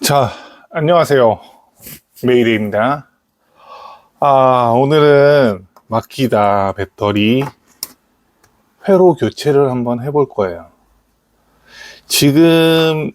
자, 안녕하세요. 메이데이입니다. 아, 오늘은 막히다 배터리 회로 교체를 한번 해볼 거예요. 지금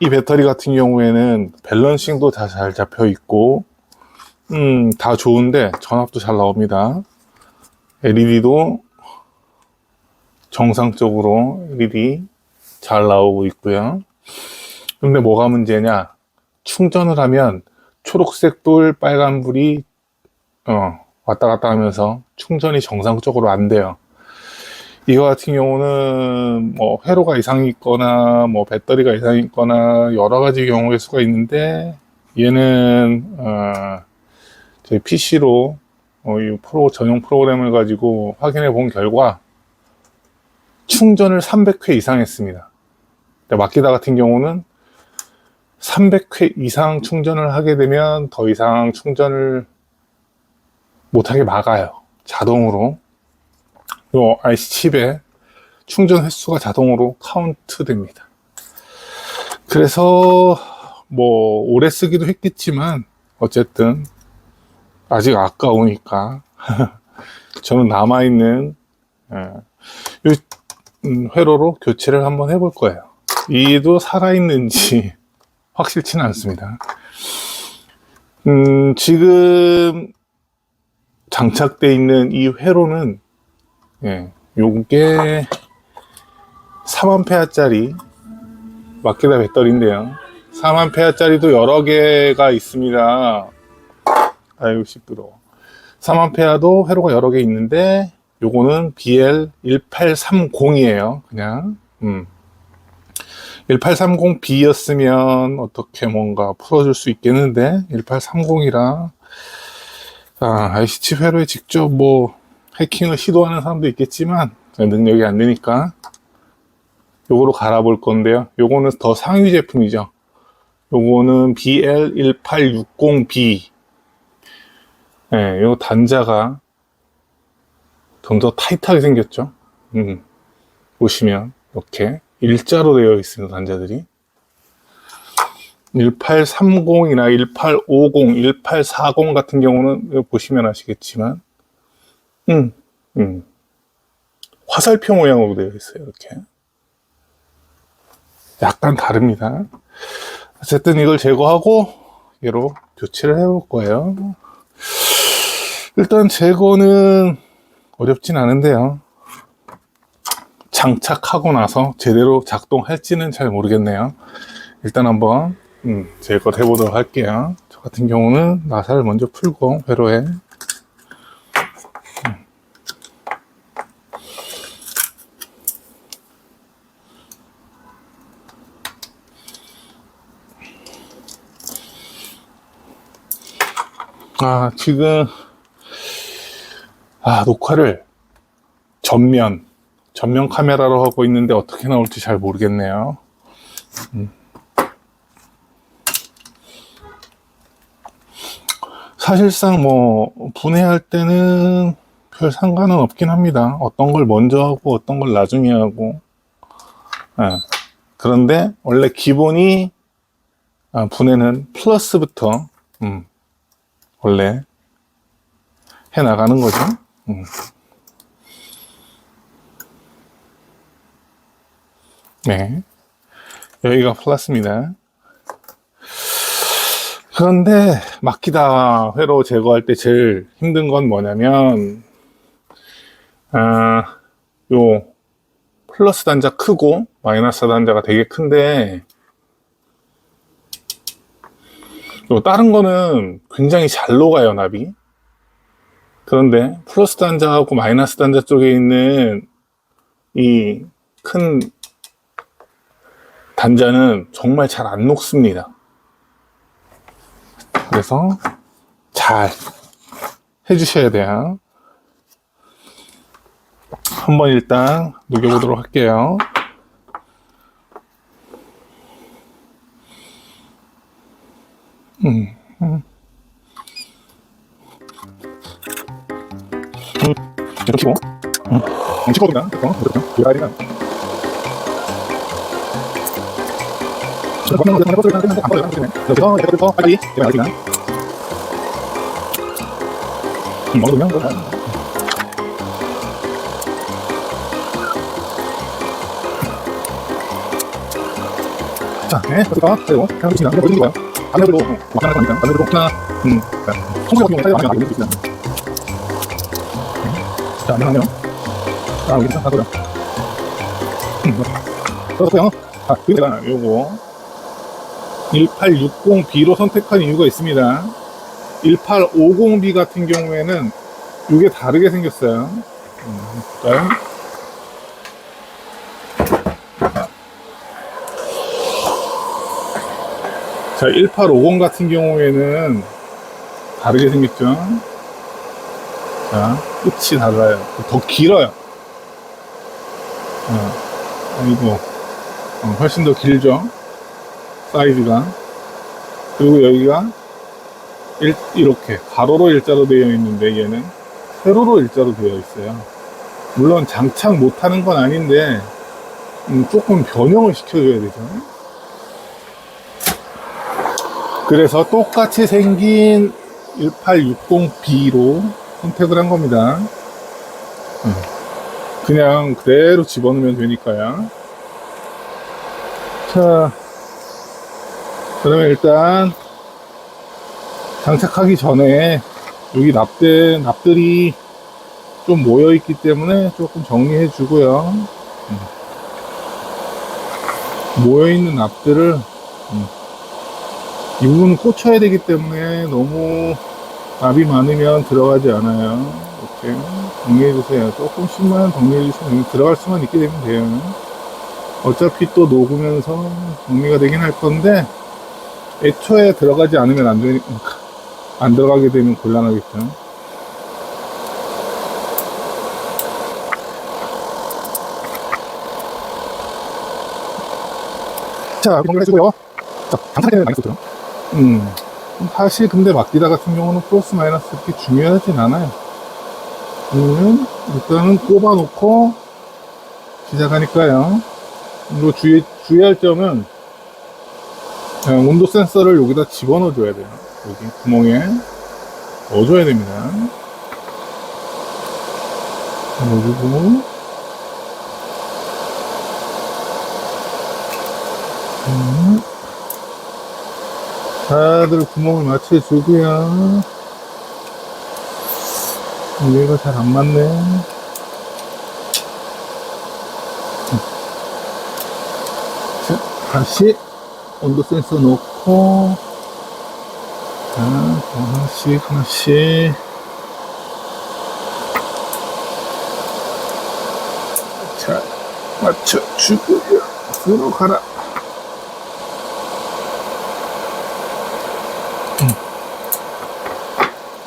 이 배터리 같은 경우에는 밸런싱도 다 잘 잡혀 있고, 음, 다 좋은데 전압도 잘 나옵니다. LED도 정상적으로 LED 잘 나오고 있고요. 근데 뭐가 문제냐? 충전을 하면 초록색 불, 빨간 불이 어, 왔다 갔다 하면서 충전이 정상적으로 안 돼요. 이거 같은 경우는 뭐 회로가 이상이 있거나 뭐 배터리가 이상이 있거나 여러 가지 경우의 수가 있는데 얘는 어, 제 PC로 어, 이 프로 전용 프로그램을 가지고 확인해 본 결과 충전을 300회 이상 했습니다. 마키다 같은 경우는 300회 이상 충전을 하게 되면 더 이상 충전을 못하게 막아요. 자동으로. 요 IC 칩에 충전 횟수가 자동으로 카운트 됩니다. 그래서 뭐 오래 쓰기도 했겠지만 어쨌든 아직 아까우니까 저는 남아있는 예, 요 음, 회로로 교체를 한번 해볼 거예요. 이도 살아있는지 확실치는 않습니다. 음, 지금 장착되어 있는 이 회로는, 예, 요게 3A짜리 마키다 배터리인데요. 3A짜리도 여러 개가 있습니다. 아이고, 시끄러워. 3A도 회로가 여러 개 있는데, 요거는 BL1830이에요. 그냥, 음. 1830B였으면 어떻게 뭔가 풀어줄 수 있겠는데 1830이라 아, IC칩 회로에 직접 뭐 해킹을 시도하는 사람도 있겠지만 능력이 안 되니까 요거로 갈아볼 건데요. 요거는 더 상위 제품이죠. 요거는 BL1860B 네, 요 단자가 좀 더 타이트하게 생겼죠. 음, 보시면 이렇게 일자로 되어 있습니다, 단자들이. 1830이나 1850, 1840 같은 경우는 보시면 아시겠지만, 음, 음. 화살표 모양으로 되어 있어요, 이렇게. 약간 다릅니다. 어쨌든 이걸 제거하고, 얘로 교체를 해볼 거예요. 일단 제거는 어렵진 않은데요. 장착하고 나서 제대로 작동할지는 잘 모르겠네요. 일단 한번 음, 제거를 해보도록 할게요. 저 같은 경우는 나사를 먼저 풀고 회로에 음. 아 지금 아 녹화를 전면 전면 카메라로 하고 있는데 어떻게 나올지 잘 모르겠네요. 음. 사실상 뭐 분해할 때는 별 상관은 없긴 합니다. 어떤 걸 먼저 하고 어떤 걸 나중에 하고. 예. 그런데 원래 기본이 아, 분해는 플러스부터 음, 원래 해 나가는 거죠. 음. 네. 여기가 플러스입니다. 그런데 막히다 회로 제거할 때 제일 힘든 건 뭐냐면, 아, 요 플러스 단자 크고 마이너스 단자가 되게 큰데, 요 다른 거는 굉장히 잘 녹아요, 납이. 그런데 플러스 단자하고 마이너스 단자 쪽에 있는 이 큰 단자는 정말 잘 안 녹습니다. 그래서 잘 해주셔야 돼요. 한번 일단 녹여보도록 할게요. 음, 음. 음, 이렇게 고 음, 음, 찍어보면, 그렇죠? 그렇죠? 자, 네, 그러니까 그리고 그냥 지나 그냥 보여주는 거예요. 반대로 막상 하니까 반대로 하나, 음, 통수 같은 경우 사이가 많이 수 있어요. 자, 안녕하세요. 자, 우리 좀 하고요. 음, 그렇고요. 아, 그리고 자, 요거 1860B로 선택한 이유가 있습니다. 1850B 같은 경우에는 이게 다르게 생겼어요. 음, 볼까요? 자, 1850 같은 경우에는 다르게 생겼죠. 자, 끝이 달라요. 더 길어요. 어, 아이고. 어, 훨씬 더 길죠 사이즈가 그리고 여기가 일, 이렇게 가로로 일자로 되어 있는데 얘는 세로로 일자로 되어 있어요. 물론 장착 못하는 건 아닌데 음, 조금 변형을 시켜줘야 되죠. 그래서 똑같이 생긴 1860B로 선택을 한 겁니다. 음, 그냥 그대로 집어넣으면 되니까요. 자, 그러면 일단 장착하기 전에 여기 납대, 납들이 좀 모여 있기 때문에 조금 정리해 주고요. 음. 모여 있는 납들을 음. 이 부분은 꽂혀야 되기 때문에 너무 납이 많으면 들어가지 않아요. 이렇게 정리해 주세요. 조금씩만 정리해 주시면 들어갈 수만 있게 되면 돼요. 어차피 또 녹으면서 정리가 되긴 할 건데 애초에 들어가지 않으면 안 되니까 안 들어가게 되면 곤란하겠죠. 자, 정리를 해주고요. 자, 장착되는 마이너스죠. 음, 사실 근데 막기다 같은 경우는 플러스 마이너스 그렇게 중요하진 않아요. 그러면 일단은 꼽아놓고 시작하니까요. 그리고 주의, 주의할 점은 어, 온도 센서를 여기다 집어넣어 줘야 돼요. 여기 구멍에 넣어 줘야 됩니다. 넣어주고 음. 다들 구멍을 맞춰주고요. 얘가 잘 안 맞네. 자, 다시 온도 센서 놓고, 자, 하나씩, 하나씩. 자, 맞춰주고요. 들어가라.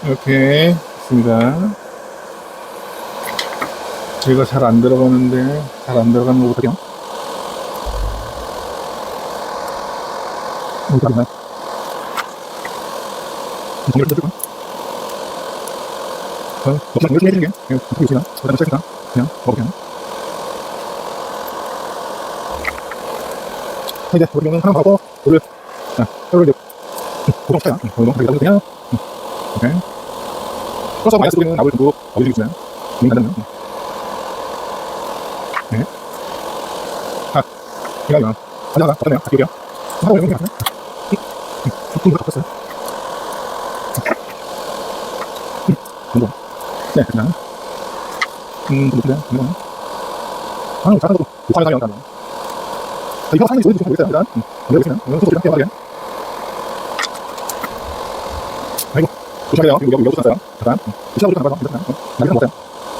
이렇게 있습니다. 제가 잘 안 들어가는데 잘 안 들어가는 거 못하게요. 정리를 좀 해줄까요? 어, 먹방 정리 좀 해줄게요. 그냥 어떻게 있으나? 어디다 시작할까? 그냥 먹을게요. 자, 이제 우리 경우는 하나 하고, 돌을, 자, 뼈를 이제, 고정 시켜요. 고정, 여기다 그냥, 오케이. 플러스 마이너스 우리는 납을 전부 어디주고 있어요? 민간 되면. 네. 아, 이거요. 가자, 가자, 어떠네요? 갈게요. 하고 여기 가세 요. 조금 더 바꿨어요. 정도. 네, 그냥. 음, 좀 그래. 이거. 아, 작은 것도 녹화를 하면 나는. 자, 이거 상당히 좋은지 모르겠어요. 일단. 음. 이거 소리 좀 해봐야 아이고, 조심해야 돼요. 여기, 여기, 잖아요 잠깐. 음, 우리 나가서, 괜찮아요. 어, 나중에 먹어요.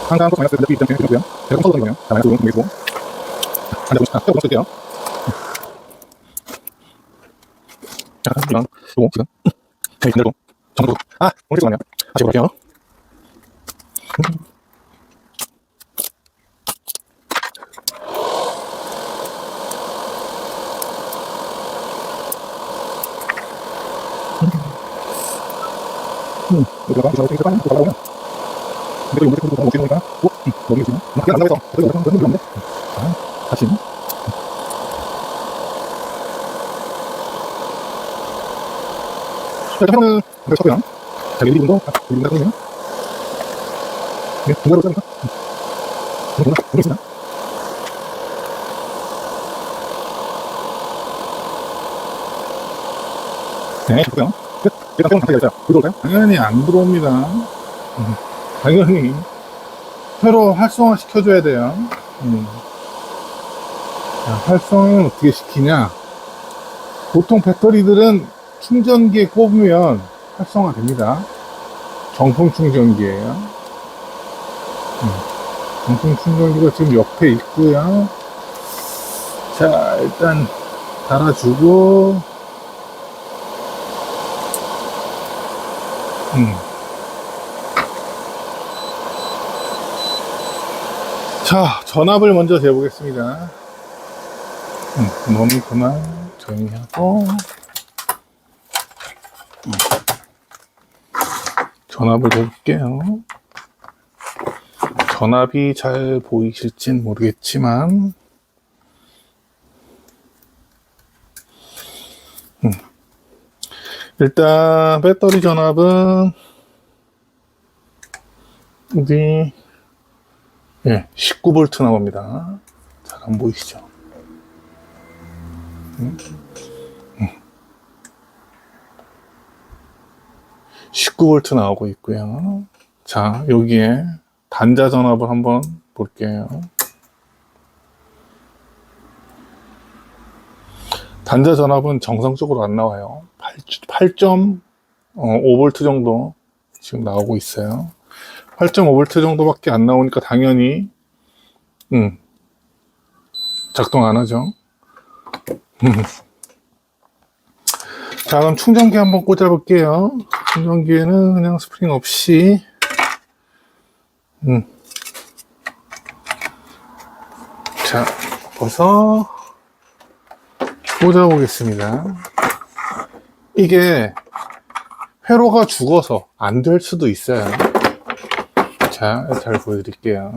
항상 또 마이너스 몇개 입장 해주고요. 제가 좀 써도 되거든요. 자, 마이너스 5 공개해주고. 자, 앉아보시다. 뼈 쓸게요. 자, 이건 요 거 지금 저희 힘들고 정도 아 오늘 잠깐만요. 다시 볼게요. 음, 여기다가 이거 이렇게 빨리 돌아가면 근데 이거 이렇게 못 쓰니까. 어? 음, 너무 있지 막 그냥 안 나가서. 그래서 이거 너무 없네. 아 다시 일단은 이렇게 쳤고요. 자, 미리 아, 미리 정도 하거든요. 네, 동가로 짜니까. 음, 동가, 있습니다. 네, 좋고요. 끝. 일단 상태가 있어요. 들어올까요? 당연히 안 들어옵니다. 음, 당연히 회로 활성화 시켜줘야 돼요. 음. 자, 활성화는 어떻게 시키냐? 보통 배터리들은 충전기에 꼽으면 활성화 됩니다. 정품 충전기예요. 음, 정품 충전기가 지금 옆에 있고요. 자, 일단 달아주고, 음. 자, 전압을 먼저 재보겠습니다. 음, 너무 그만 조용히 하고. 전압을 재볼게요. 전압이 잘 보이실진 모르겠지만, 음. 일단 배터리 전압은 어디 예, 19V 나옵니다. 잘 안 보이시죠? 음. 음. 19V 나오고 있고요. 자, 여기에 단자 전압을 한번 볼게요. 단자 전압은 정상적으로 안 나와요. 8.5V 정도 지금 나오고 있어요. 8.5V 정도밖에 안 나오니까 당연히 음, 작동 안 하죠. 음. 자, 그럼 충전기 한번 꽂아 볼게요. 충전기에는 그냥 스프링 없이 음. 자, 벌써 꽂아 보겠습니다. 이게 회로가 죽어서 안 될 수도 있어요. 자, 잘 보여드릴게요.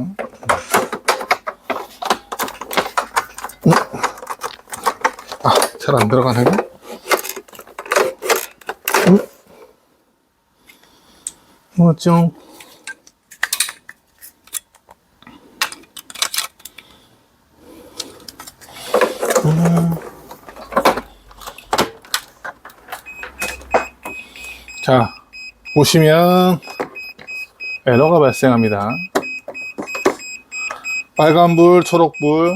음. 아, 잘 안 들어가네. 음. 뭐죠? 자, 보시면 에러가 발생합니다. 빨간불, 초록불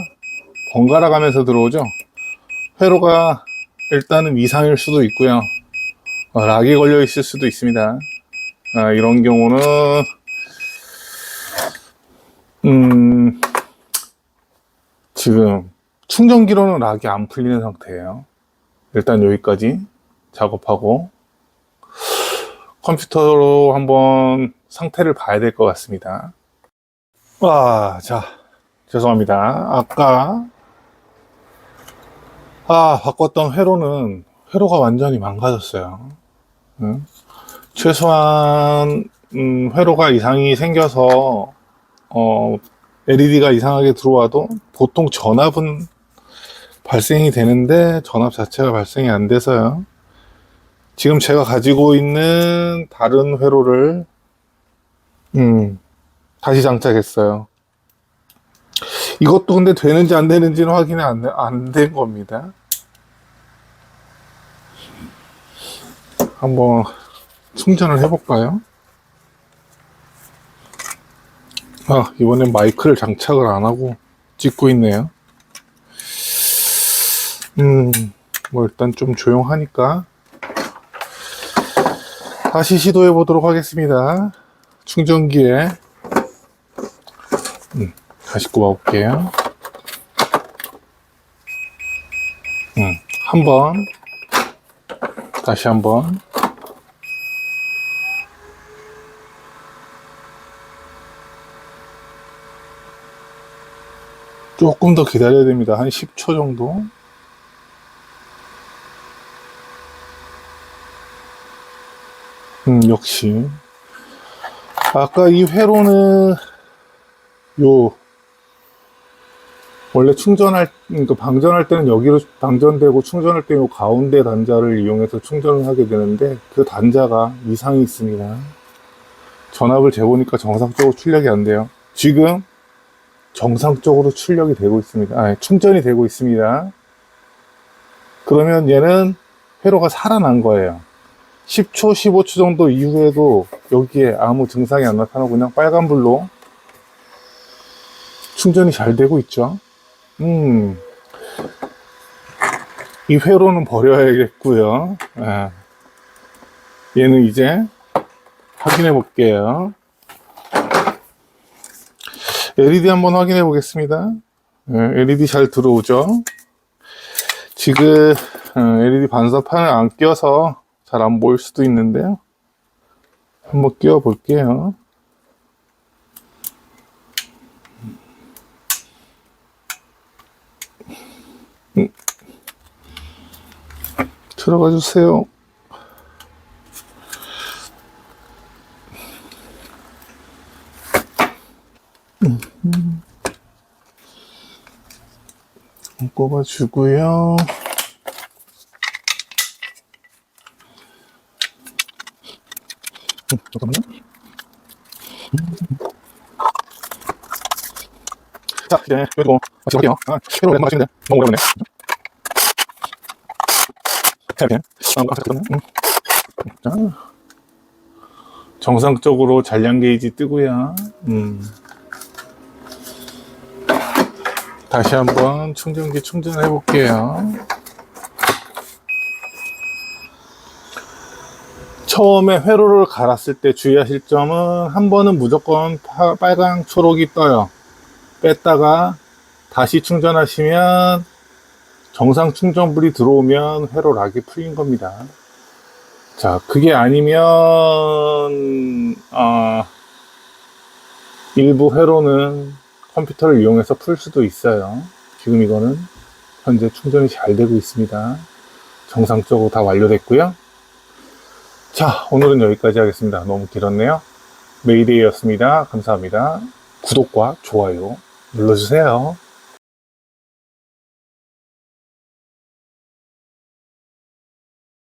번갈아 가면서 들어오죠. 회로가 일단은 이상일 수도 있고요. 어, 락이 걸려 있을 수도 있습니다. 아, 이런 경우는 음, 지금 충전기로는 락이 안 풀리는 상태예요. 일단 여기까지 작업하고 컴퓨터로 한번 상태를 봐야 될 것 같습니다. 와, 자, 죄송합니다. 아까, 아, 바꿨던 회로는, 회로가 완전히 망가졌어요. 응? 최소한, 음, 회로가 이상이 생겨서, 어, LED가 이상하게 들어와도 보통 전압은 발생이 되는데, 전압 자체가 발생이 안 돼서요. 지금 제가 가지고 있는 다른 회로를 음, 다시 장착했어요. 이것도 근데 되는지 안 되는지는 확인이 안 된 겁니다. 한번 충전을 해볼까요? 아, 이번엔 마이크를 장착을 안 하고 찍고 있네요. 음, 뭐 일단 좀 조용하니까 다시 시도해 보도록 하겠습니다. 충전기에 음, 다시 꼽아 볼게요. 음, 한번 다시 한번 조금 더 기다려야 됩니다. 한 10초 정도. 음, 역시. 아까 이 회로는 요 원래 충전할, 그 방전할 때는 여기로 방전되고 충전할 때는 요 가운데 단자를 이용해서 충전을 하게 되는데 그 단자가 이상이 있습니다. 전압을 재보니까 정상적으로 출력이 안 돼요. 지금 정상적으로 출력이 되고 있습니다. 아니, 충전이 되고 있습니다. 그러면 얘는 회로가 살아난 거예요. 10초, 15초 정도 이후에도 여기에 아무 증상이 안 나타나고 그냥 빨간불로 충전이 잘 되고 있죠. 음. 이 회로는 버려야겠고요. 아. 얘는 이제 확인해 볼게요. LED 한번 확인해 보겠습니다. 네, LED 잘 들어오죠? 지금 어, LED 반사판을 안 껴서 잘 안 보일 수도 있는데요. 한번 끼워 볼게요. 음. 들어가 주세요. 꼽아주고요. 음, 잠깐만요. 자, 이제 그리고 다시 볼게요. 아, 회로 왼발 하시는데 너무 오래 걸네. 자, 이렇게. 아, 아, 잠깐만요. 음. 자, 정상적으로 잔량 게이지 뜨고요. 음. 다시 한번 충전기 충전해 볼게요. 처음에 회로를 갈았을 때 주의하실 점은 한 번은 무조건 파- 빨강 초록이 떠요. 뺐다가 다시 충전하시면 정상 충전불이 들어오면 회로 락이 풀린 겁니다. 자, 그게 아니면, 어, 일부 회로는 컴퓨터를 이용해서 풀 수도 있어요. 지금 이거는 현재 충전이 잘 되고 있습니다. 정상적으로 다 완료됐고요. 자, 오늘은 여기까지 하겠습니다. 너무 길었네요. 메이데이였습니다. 감사합니다. 구독과 좋아요 눌러주세요.